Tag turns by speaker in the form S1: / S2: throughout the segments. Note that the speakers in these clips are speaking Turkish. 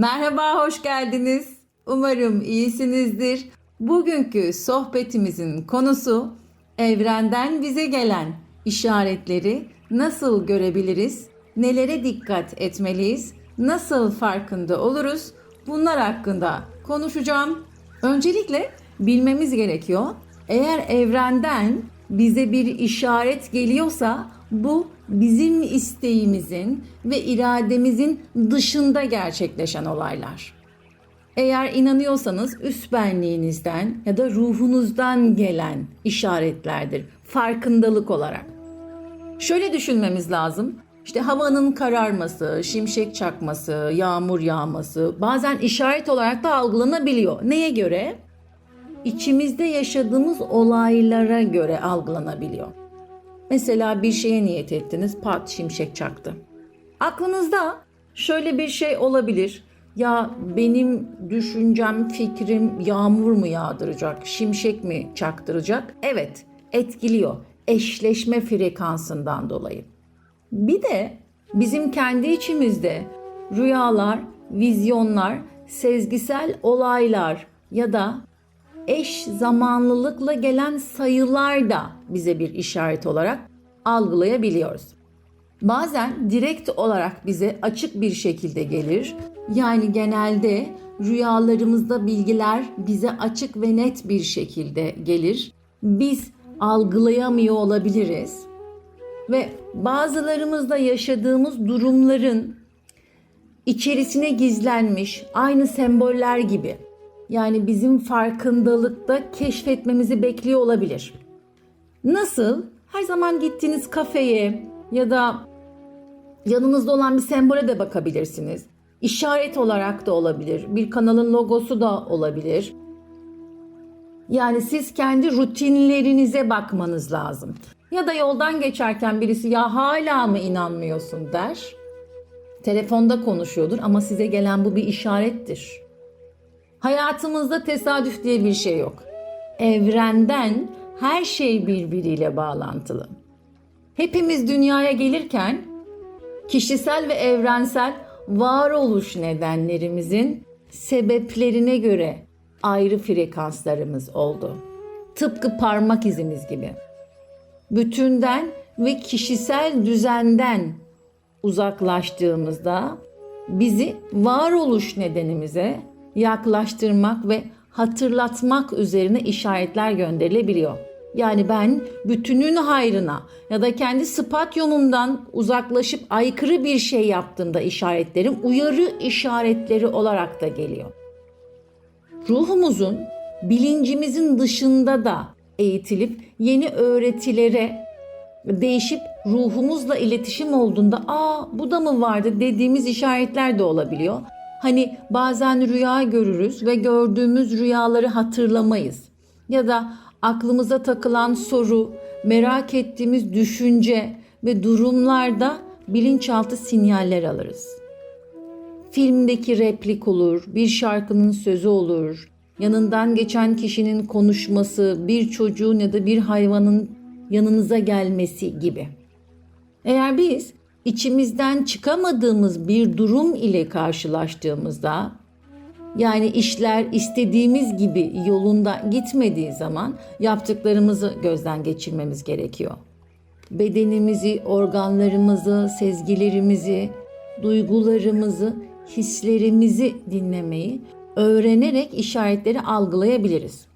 S1: Merhaba, hoş geldiniz. Umarım iyisinizdir. Bugünkü sohbetimizin konusu evrenden bize gelen işaretleri nasıl görebiliriz? Nelere dikkat etmeliyiz? Nasıl farkında oluruz? Bunlar hakkında konuşacağım. Öncelikle bilmemiz gerekiyor. Eğer evrenden bize bir işaret geliyorsa bu bizim isteğimizin ve irademizin dışında gerçekleşen olaylar. Eğer inanıyorsanız üst benliğinizden ya da ruhunuzdan gelen işaretlerdir farkındalık olarak. Şöyle düşünmemiz lazım. İşte havanın kararması, şimşek çakması, yağmur yağması bazen işaret olarak da algılanabiliyor. Neye göre? İçimizde yaşadığımız olaylara göre algılanabiliyor. Mesela bir şeye niyet ettiniz, pat şimşek çaktı. Aklınızda şöyle bir şey olabilir. Ya benim düşüncem, fikrim yağmur mu yağdıracak, şimşek mi çaktıracak? Evet, etkiliyor. Eşleşme frekansından dolayı. Bir de bizim kendi içimizde rüyalar, vizyonlar, sezgisel olaylar ya da eş zamanlılıkla gelen sayılar da bize bir işaret olarak algılayabiliyoruz. Bazen direkt olarak bize açık bir şekilde gelir. Yani genelde rüyalarımızda bilgiler bize açık ve net bir şekilde gelir. Biz algılayamıyor olabiliriz. Ve bazılarımızda yaşadığımız durumların içerisine gizlenmiş aynı semboller gibi. Yani bizim farkındalıkta keşfetmemizi bekliyor olabilir. Nasıl? Her zaman gittiğiniz kafeye ya da yanınızda olan bir sembole de bakabilirsiniz. İşaret olarak da olabilir. Bir kanalın logosu da olabilir. Yani siz kendi rutinlerinize bakmanız lazım. Ya da yoldan geçerken birisi ya hala mı inanmıyorsun der. Telefonda konuşuyordur ama size gelen bu bir işarettir. Hayatımızda tesadüf diye bir şey yok. Evrenden her şey birbiriyle bağlantılı. Hepimiz dünyaya gelirken kişisel ve evrensel varoluş nedenlerimizin sebeplerine göre ayrı frekanslarımız oldu. Tıpkı parmak izimiz gibi. Bütünden ve kişisel düzenden uzaklaştığımızda bizi varoluş nedenimize yaklaştırmak ve hatırlatmak üzerine işaretler gönderilebiliyor. Yani ben bütünün hayrına ya da kendi spatyumumdan uzaklaşıp aykırı bir şey yaptığımda işaretlerim uyarı işaretleri olarak da geliyor. Ruhumuzun bilincimizin dışında da eğitilip yeni öğretilere değişip ruhumuzla iletişim olduğunda aa bu da mı vardı dediğimiz işaretler de olabiliyor. Hani bazen rüya görürüz ve gördüğümüz rüyaları hatırlamayız. Ya da aklımıza takılan soru, merak ettiğimiz düşünce ve durumlarda bilinçaltı sinyaller alırız. Filmdeki replik olur, bir şarkının sözü olur, yanından geçen kişinin konuşması, bir çocuğun ya da bir hayvanın yanınıza gelmesi gibi. Eğer biz içimizden çıkamadığımız bir durum ile karşılaştığımızda yani işler istediğimiz gibi yolunda gitmediği zaman yaptıklarımızı gözden geçirmemiz gerekiyor. Bedenimizi, organlarımızı, sezgilerimizi, duygularımızı, hislerimizi dinlemeyi öğrenerek işaretleri algılayabiliriz.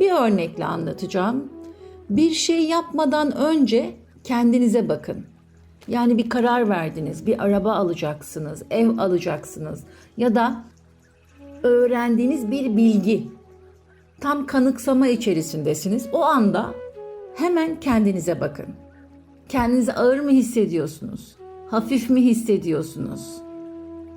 S1: Bir örnekle anlatacağım. Bir şey yapmadan önce kendinize bakın. Yani bir karar verdiniz, bir araba alacaksınız, ev alacaksınız ya da öğrendiğiniz bir bilgi. Tam kanıksama içerisindesiniz. O anda hemen kendinize bakın. Kendinizi ağır mı hissediyorsunuz? Hafif mi hissediyorsunuz?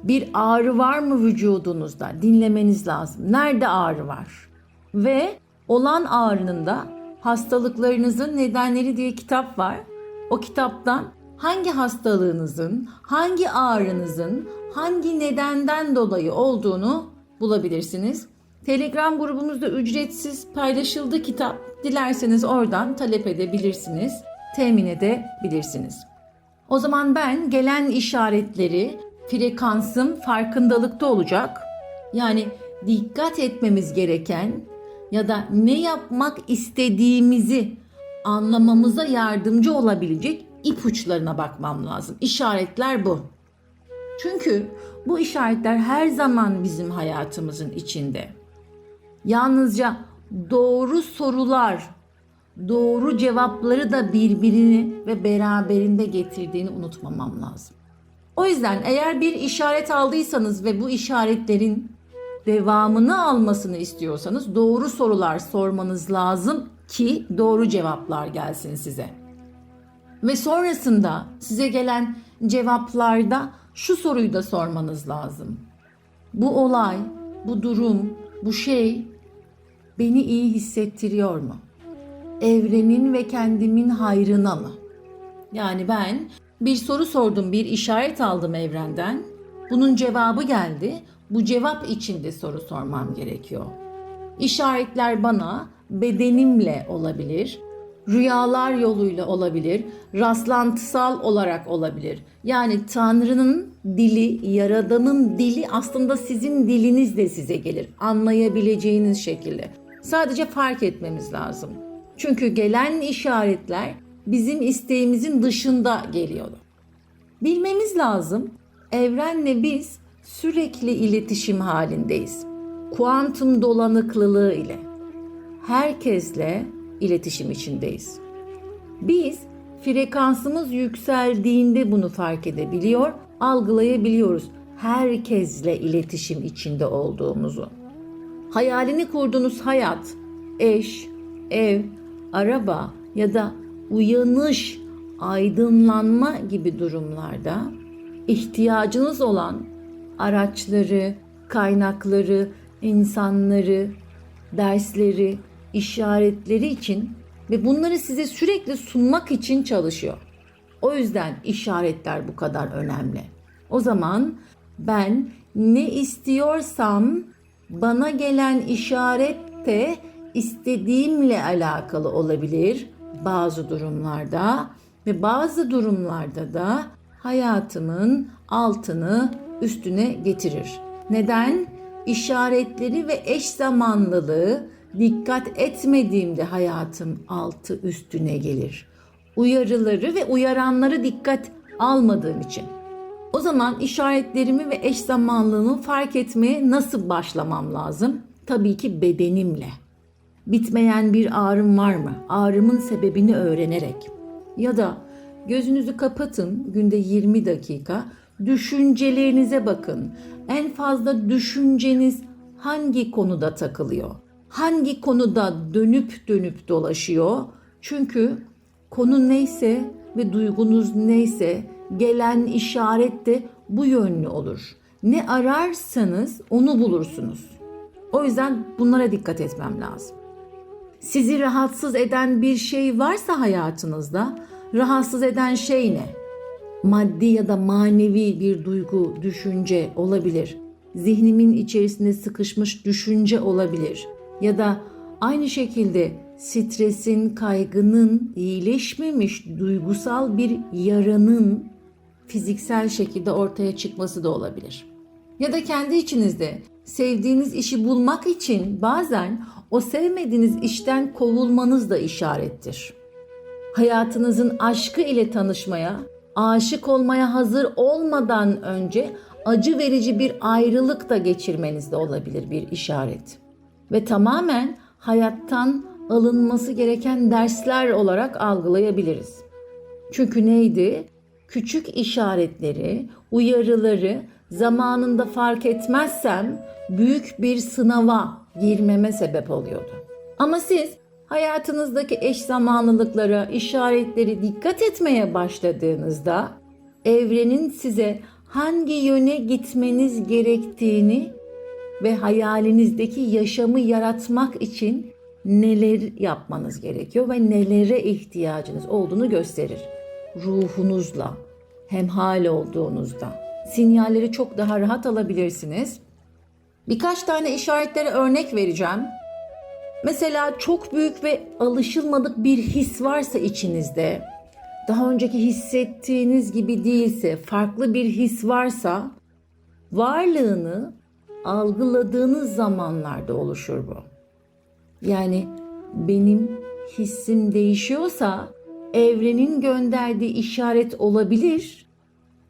S1: Bir ağrı var mı vücudunuzda? Dinlemeniz lazım. Nerede ağrı var? Ve olan ağrının da hastalıklarınızın nedenleri diye kitap var. O kitaptan hangi hastalığınızın, hangi ağrınızın, hangi nedenden dolayı olduğunu bulabilirsiniz. Telegram grubumuzda ücretsiz paylaşıldı kitap. Dilerseniz oradan talep edebilirsiniz, temin edebilirsiniz. O zaman ben gelen işaretleri frekansım farkındalıkta olacak. Yani dikkat etmemiz gereken ya da ne yapmak istediğimizi anlamamıza yardımcı olabilecek ipuçlarına bakmam lazım. İşaretler bu. Çünkü bu işaretler her zaman bizim hayatımızın içinde. Yalnızca doğru sorular, doğru cevapları da birbirini ve beraberinde getirdiğini unutmamam lazım. O yüzden eğer bir işaret aldıysanız ve bu işaretlerin devamını almasını istiyorsanız doğru sorular sormanız lazım ki doğru cevaplar gelsin size. Ve sonrasında size gelen cevaplarda şu soruyu da sormanız lazım. Bu olay, bu durum, bu şey beni iyi hissettiriyor mu? Evrenin ve kendimin hayrına mı? Yani ben bir soru sordum, bir işaret aldım evrenden. Bunun cevabı geldi. Bu cevap içinde soru sormam gerekiyor. İşaretler bana bedenimle olabilir, rüyalar yoluyla olabilir, rastlantısal olarak olabilir. Yani Tanrı'nın dili, Yaradan'ın dili aslında sizin diliniz de size gelir. Anlayabileceğiniz şekilde. Sadece fark etmemiz lazım. Çünkü gelen işaretler bizim isteğimizin dışında geliyordu. Bilmemiz lazım. Evrenle biz sürekli iletişim halindeyiz. Kuantum dolanıklılığı ile herkesle iletişim içindeyiz. Biz frekansımız yükseldiğinde bunu fark edebiliyor, algılayabiliyoruz. Herkesle iletişim içinde olduğumuzu. Hayalini kurduğunuz hayat, eş, ev, araba ya da uyanış, aydınlanma gibi durumlarda ihtiyacınız olan araçları, kaynakları, insanları, dersleri, işaretleri için ve bunları size sürekli sunmak için çalışıyor. O yüzden işaretler bu kadar önemli. O zaman ben ne istiyorsam bana gelen işaret de istediğimle alakalı olabilir bazı durumlarda ve bazı durumlarda da hayatımın altını üstüne getirir. Neden? İşaretleri ve eş zamanlılığı dikkat etmediğimde hayatım altı üstüne gelir. Uyarıları ve uyaranları dikkat almadığım için. O zaman işaretlerimi ve eş zamanlılığımı fark etmeye nasıl başlamam lazım? Tabii ki bedenimle. Bitmeyen bir ağrım var mı? Ağrımın sebebini öğrenerek. Ya da gözünüzü kapatın günde 20 dakika düşüncelerinize bakın. En fazla düşünceniz hangi konuda takılıyor? Hangi konuda dönüp dönüp dolaşıyor? Çünkü konu neyse ve duygunuz neyse gelen işaret de bu yönlü olur. Ne ararsanız onu bulursunuz. O yüzden bunlara dikkat etmem lazım. Sizi rahatsız eden bir şey varsa hayatınızda, rahatsız eden şey ne? Maddi ya da manevi bir duygu, düşünce olabilir. Zihnimin içerisinde sıkışmış düşünce olabilir. Ya da aynı şekilde stresin, kaygının iyileşmemiş duygusal bir yaranın fiziksel şekilde ortaya çıkması da olabilir. Ya da kendi içinizde sevdiğiniz işi bulmak için bazen o sevmediğiniz işten kovulmanız da işarettir. Hayatınızın aşkı ile tanışmaya, aşık olmaya hazır olmadan önce acı verici bir ayrılık da geçirmeniz de olabilir bir işaret. Ve tamamen hayattan alınması gereken dersler olarak algılayabiliriz. Çünkü neydi? Küçük işaretleri, uyarıları zamanında fark etmezsem büyük bir sınava girmeme sebep oluyordu. Ama siz hayatınızdaki eş zamanlılıklara, işaretleri dikkat etmeye başladığınızda evrenin size hangi yöne gitmeniz gerektiğini ve hayalinizdeki yaşamı yaratmak için neler yapmanız gerekiyor ve nelere ihtiyacınız olduğunu gösterir. Ruhunuzla, hemhal olduğunuzda. Sinyalleri çok daha rahat alabilirsiniz. Birkaç tane işaretlere örnek vereceğim. Mesela çok büyük ve alışılmadık bir his varsa içinizde, daha önceki hissettiğiniz gibi değilse, farklı bir his varsa varlığını algıladığınız zamanlarda oluşur bu. Yani benim hissim değişiyorsa evrenin gönderdiği işaret olabilir.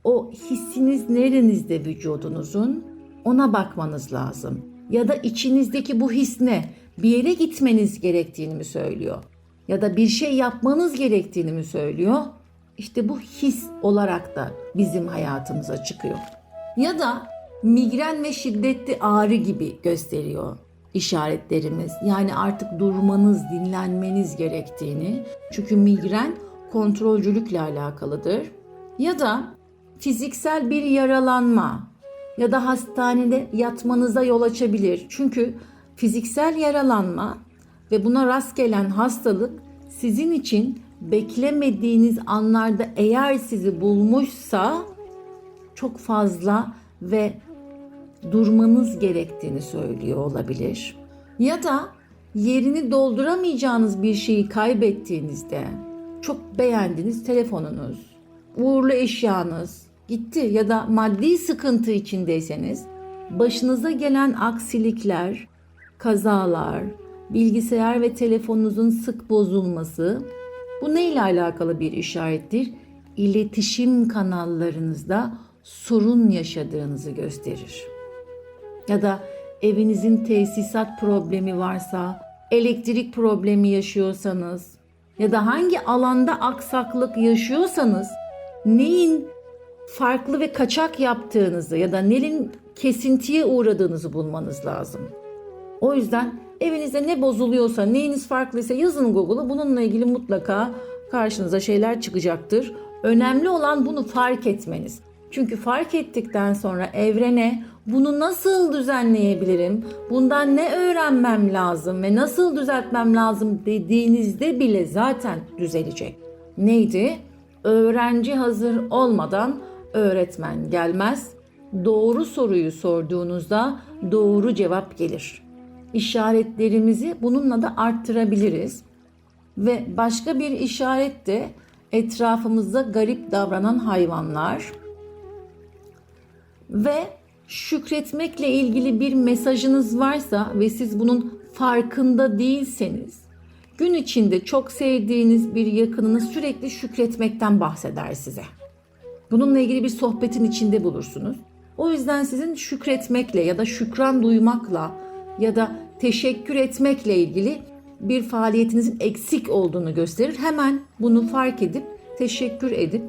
S1: O hissiniz nerenizde vücudunuzun ona bakmanız lazım. Ya da içinizdeki bu his ne? Bir yere gitmeniz gerektiğini mi söylüyor? Ya da bir şey yapmanız gerektiğini mi söylüyor? İşte bu his olarak da bizim hayatımıza çıkıyor. Ya da migren ve şiddetli ağrı gibi gösteriyor işaretlerimiz. Yani artık durmanız, dinlenmeniz gerektiğini. Çünkü migren kontrolcülükle alakalıdır. Ya da fiziksel bir yaralanma ya da hastanede yatmanıza yol açabilir. Çünkü fiziksel yaralanma ve buna rast gelen hastalık sizin için beklemediğiniz anlarda eğer sizi bulmuşsa çok fazla ve durmanız gerektiğini söylüyor olabilir. Ya da yerini dolduramayacağınız bir şeyi kaybettiğinizde çok beğendiğiniz telefonunuz, uğurlu eşyanız gitti ya da maddi sıkıntı içindeyseniz başınıza gelen aksilikler, kazalar, bilgisayar ve telefonunuzun sık bozulması bu ne ile alakalı bir işarettir? İletişim kanallarınızda sorun yaşadığınızı gösterir. Ya da evinizin tesisat problemi varsa, elektrik problemi yaşıyorsanız ya da hangi alanda aksaklık yaşıyorsanız neyin farklı ve kaçak yaptığınızı ya da neyin kesintiye uğradığınızı bulmanız lazım. O yüzden evinizde ne bozuluyorsa, neyiniz farklıysa yazın Google'a bununla ilgili mutlaka karşınıza şeyler çıkacaktır. Önemli olan bunu fark etmeniz. Çünkü fark ettikten sonra evrene bunu nasıl düzenleyebilirim? Bundan ne öğrenmem lazım ve nasıl düzeltmem lazım dediğinizde bile zaten düzelecek. Neydi? Öğrenci hazır olmadan öğretmen gelmez. Doğru soruyu sorduğunuzda doğru cevap gelir. İşaretlerimizi bununla da arttırabiliriz. Ve başka bir işaret de etrafımızda garip davranan hayvanlar ve şükretmekle ilgili bir mesajınız varsa ve siz bunun farkında değilseniz gün içinde çok sevdiğiniz bir yakınınız sürekli şükretmekten bahseder size. Bununla ilgili bir sohbetin içinde bulursunuz. O yüzden sizin şükretmekle ya da şükran duymakla ya da teşekkür etmekle ilgili bir faaliyetinizin eksik olduğunu gösterir. Hemen bunu fark edip teşekkür edip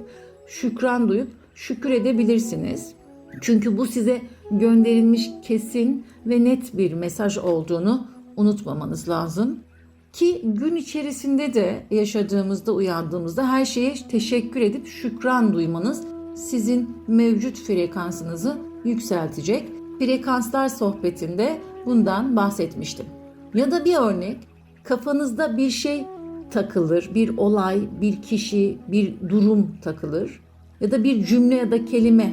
S1: şükran duyup şükür edebilirsiniz. Çünkü bu size gönderilmiş kesin ve net bir mesaj olduğunu unutmamanız lazım. Ki gün içerisinde de yaşadığımızda uyandığımızda her şeye teşekkür edip şükran duymanız sizin mevcut frekansınızı yükseltecek. Frekanslar sohbetinde bundan bahsetmiştim. Ya da bir örnek kafanızda bir şey takılır, bir olay, bir kişi, bir durum takılır ya da bir cümle ya da kelime.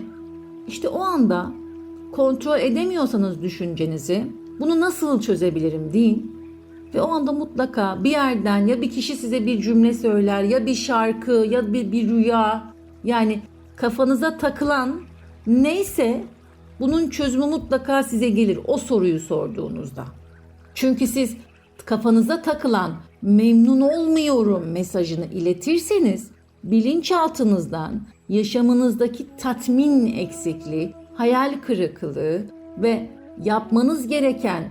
S1: İşte o anda kontrol edemiyorsanız düşüncenizi bunu nasıl çözebilirim deyin. Ve o anda mutlaka bir yerden ya bir kişi size bir cümle söyler ya bir şarkı ya bir, bir rüya yani kafanıza takılan neyse bunun çözümü mutlaka size gelir o soruyu sorduğunuzda. Çünkü siz kafanıza takılan memnun olmuyorum mesajını iletirseniz bilinçaltınızdan yaşamınızdaki tatmin eksikliği, hayal kırıklığı ve yapmanız gereken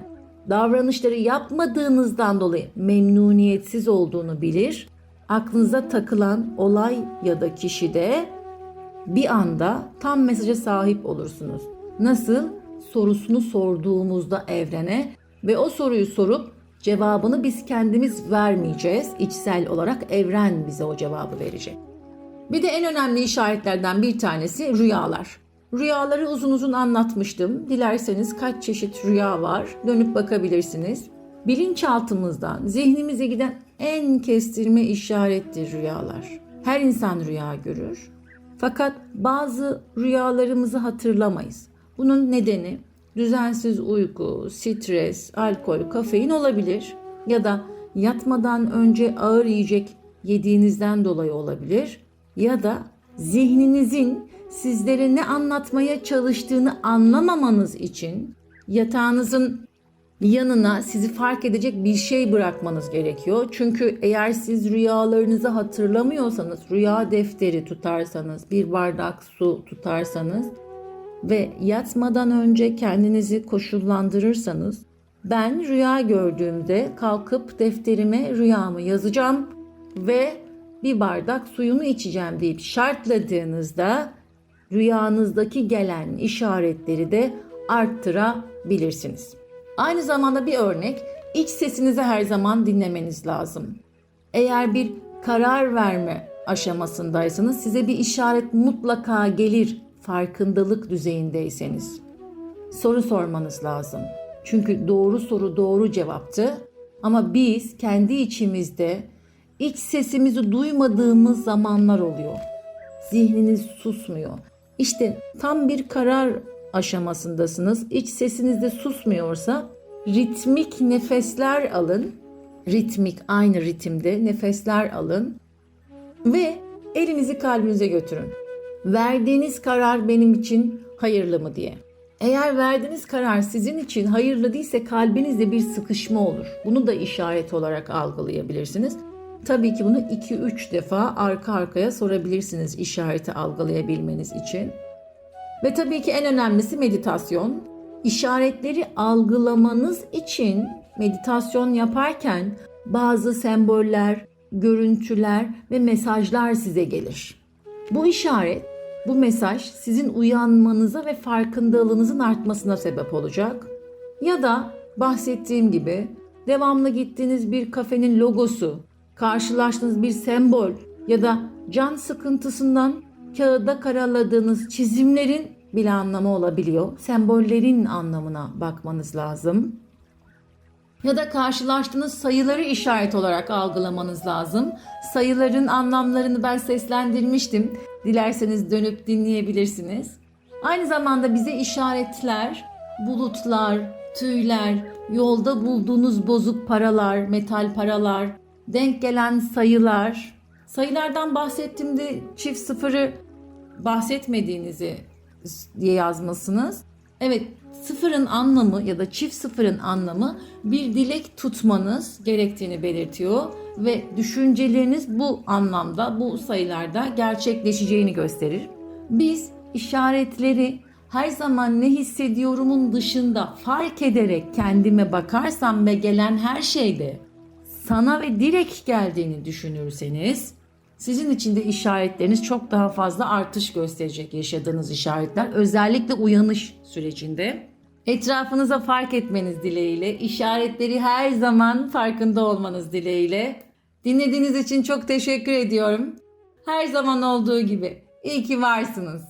S1: davranışları yapmadığınızdan dolayı memnuniyetsiz olduğunu bilir. Aklınıza takılan olay ya da kişide bir anda tam mesaja sahip olursunuz. Nasıl? Sorusunu sorduğumuzda evrene ve o soruyu sorup cevabını biz kendimiz vermeyeceğiz. İçsel olarak evren bize o cevabı verecek. Bir de en önemli işaretlerden bir tanesi rüyalar. Rüyaları uzun uzun anlatmıştım. Dilerseniz kaç çeşit rüya var dönüp bakabilirsiniz. Bilinçaltımızdan zihnimize giden en kestirme işarettir rüyalar. Her insan rüya görür. Fakat bazı rüyalarımızı hatırlamayız. Bunun nedeni düzensiz uyku, stres, alkol, kafein olabilir ya da yatmadan önce ağır yiyecek yediğinizden dolayı olabilir ya da zihninizin sizlere ne anlatmaya çalıştığını anlamamanız için yatağınızın yanına sizi fark edecek bir şey bırakmanız gerekiyor. Çünkü eğer siz rüyalarınızı hatırlamıyorsanız, rüya defteri tutarsanız, bir bardak su tutarsanız ve yatmadan önce kendinizi koşullandırırsanız ben rüya gördüğümde kalkıp defterime rüyamı yazacağım ve bir bardak suyunu içeceğim deyip şartladığınızda rüyanızdaki gelen işaretleri de arttırabilirsiniz. Aynı zamanda bir örnek, iç sesinizi her zaman dinlemeniz lazım. Eğer bir karar verme aşamasındaysanız size bir işaret mutlaka gelir farkındalık düzeyindeyseniz. Soru sormanız lazım. Çünkü doğru soru doğru cevaptı. Ama biz kendi içimizde iç sesimizi duymadığımız zamanlar oluyor. Zihniniz susmuyor. İşte tam bir karar aşamasındasınız. İç sesiniz de susmuyorsa ritmik nefesler alın. Ritmik aynı ritimde nefesler alın ve elinizi kalbinize götürün. Verdiğiniz karar benim için hayırlı mı diye. Eğer verdiğiniz karar sizin için hayırlı değilse kalbinizde bir sıkışma olur. Bunu da işaret olarak algılayabilirsiniz. Tabii ki bunu 2-3 defa arka arkaya sorabilirsiniz işareti algılayabilmeniz için. Ve tabii ki en önemlisi meditasyon. İşaretleri algılamanız için meditasyon yaparken bazı semboller, görüntüler ve mesajlar size gelir. Bu işaret, bu mesaj sizin uyanmanıza ve farkındalığınızın artmasına sebep olacak. Ya da bahsettiğim gibi devamlı gittiğiniz bir kafenin logosu, karşılaştığınız bir sembol ya da can sıkıntısından kağıda karaladığınız çizimlerin bile anlamı olabiliyor. Sembollerin anlamına bakmanız lazım. Ya da karşılaştığınız sayıları işaret olarak algılamanız lazım. Sayıların anlamlarını ben seslendirmiştim. Dilerseniz dönüp dinleyebilirsiniz. Aynı zamanda bize işaretler, bulutlar, tüyler, yolda bulduğunuz bozuk paralar, metal paralar, denk gelen sayılar. Sayılardan bahsettiğimde çift sıfırı bahsetmediğinizi diye yazmasınız. Evet sıfırın anlamı ya da çift sıfırın anlamı bir dilek tutmanız gerektiğini belirtiyor ve düşünceleriniz bu anlamda bu sayılarda gerçekleşeceğini gösterir. Biz işaretleri her zaman ne hissediyorumun dışında fark ederek kendime bakarsam ve gelen her şeyde sana ve direkt geldiğini düşünürseniz sizin için de işaretleriniz çok daha fazla artış gösterecek yaşadığınız işaretler. Özellikle uyanış sürecinde. Etrafınıza fark etmeniz dileğiyle, işaretleri her zaman farkında olmanız dileğiyle. Dinlediğiniz için çok teşekkür ediyorum. Her zaman olduğu gibi. İyi ki varsınız.